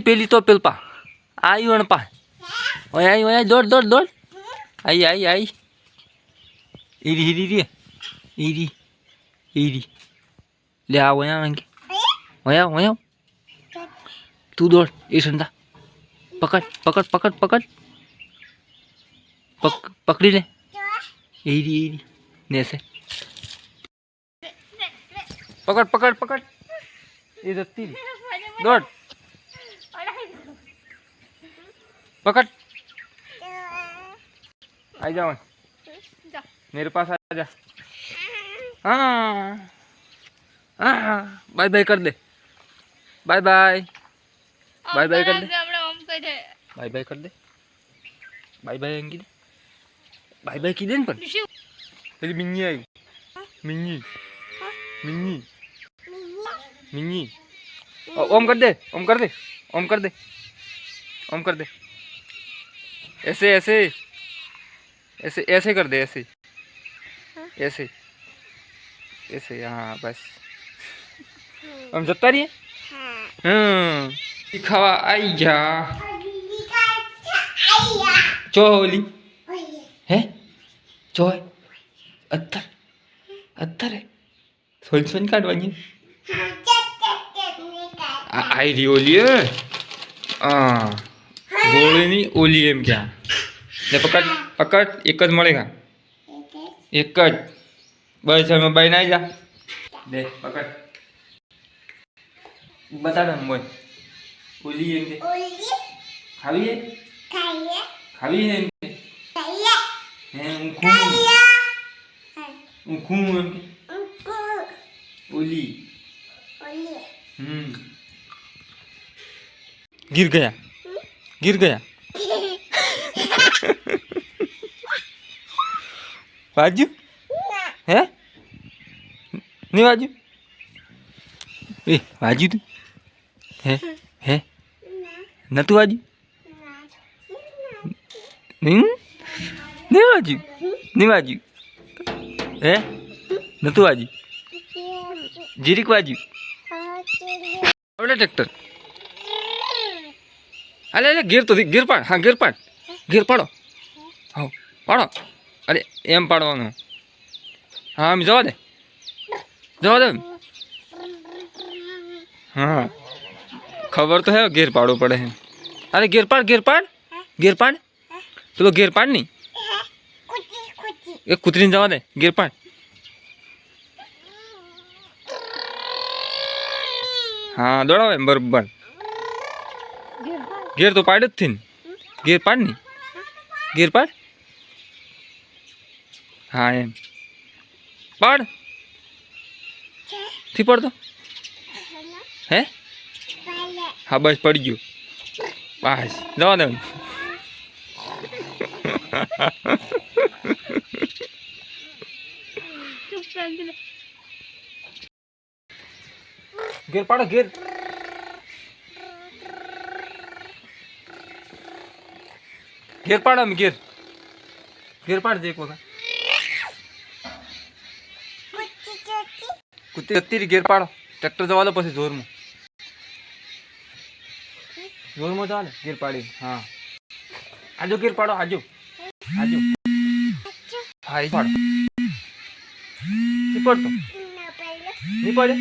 પેલી પેલી તો પેલ પા આઈ વણ પા ઓય આઈ ઓય આઈ, દોડ દોડ દોડ આઈ આઈ આઈ ઈરી ઈરી રી ઈરી ઈરી લે આ ઓય આંગે ઓય આવ, ઓય આવ. તું દોડ એ સંતા પકડ પકડ પકડ પકડ પક પકડી લે ઈરી ઈરી નેસે પકડ પકડ પકડ એ જતી રહી. દોડ पकड़। आई जाओ। जा। मेरे पास आ जा। हाँ। हाँ, बाय बाय कर दे। Bye bye. बाय बाय कर दे। बाय बाय कर दे। Bye bye Ankit bye bye की देन पर। तेरी मिन्नी आई। मिन्नी। मिन्नी। मिन्नी। ओम कर दे, ओम कर दे, ओम कर दे। ओम कर दे। ऐसे ऐसे। ऐसे ऐसे कर दे ऐसे। ऐसे। ऐसे हाँ बस। हम जता रही हम्म। है। हम्म। खावा चो चोली है? चो है अत्तर। अत्तर है। सोन सोन काट वाली। आई रियोली है हाँ। ગોળીની ઓલી એમ ક્યાં ને પકડ પકડ એક જ મળેગા એક જ બસ હવે બાઈ ના જા દે પકડ બતા દે બોય ઓલી એમ કે ખાવી હે ખાવી હે એમ કે હે હું ખું હું ખું એમ કે ઓલી હમ गिर गया ગીર ગયા? વાજ્યું? હે? નહીં વાજ્યું? એ વાજ્યું તું? હે હે? નતું વાજ્યું? નહીં નહીં વાજ્યું? નહીં વાજ્યું? હે? નતું વાજ્યું? જીરીક વાજ્યું? આવડે ટ્રેક્ટર? અલે અરે ગેર તો, ગેર પાડ. હા, ગીર પાડ. ગેર પાડો. હા, પાડો. અરે, એમ પાડવાનું. હા, આમ જવા દે. જવા દે હા. ખબર તો હે, ગેર પાડવું પડે હે. અરે, ગેર પાડ, ગીર પાડ. ગીર પાડ. પેલો ગેર પાડ નહીં એ કૂતરીને જવા દે. ગીર પાડ. હા, દોડાવે બરોબર. ગેર તો પાડ જ થી ને ગેર પાડ ની ગેર પાડ હા એમ પાડ થી પડતો હે હા બસ પડી ગયું બસ જવા દે ગેર પાડો ગેર गिर पाडा हम, गिर। गिर पाडते देखो बघा कुत्ते गिर घेर ट्रैक्टर जवा लो पसे ज़ोर मु। ज़ोर मु जवा गिर पाडी। हाँ। आजो गिर पाडो, आजो। आजो। हा पाडो। पडतो मी पडे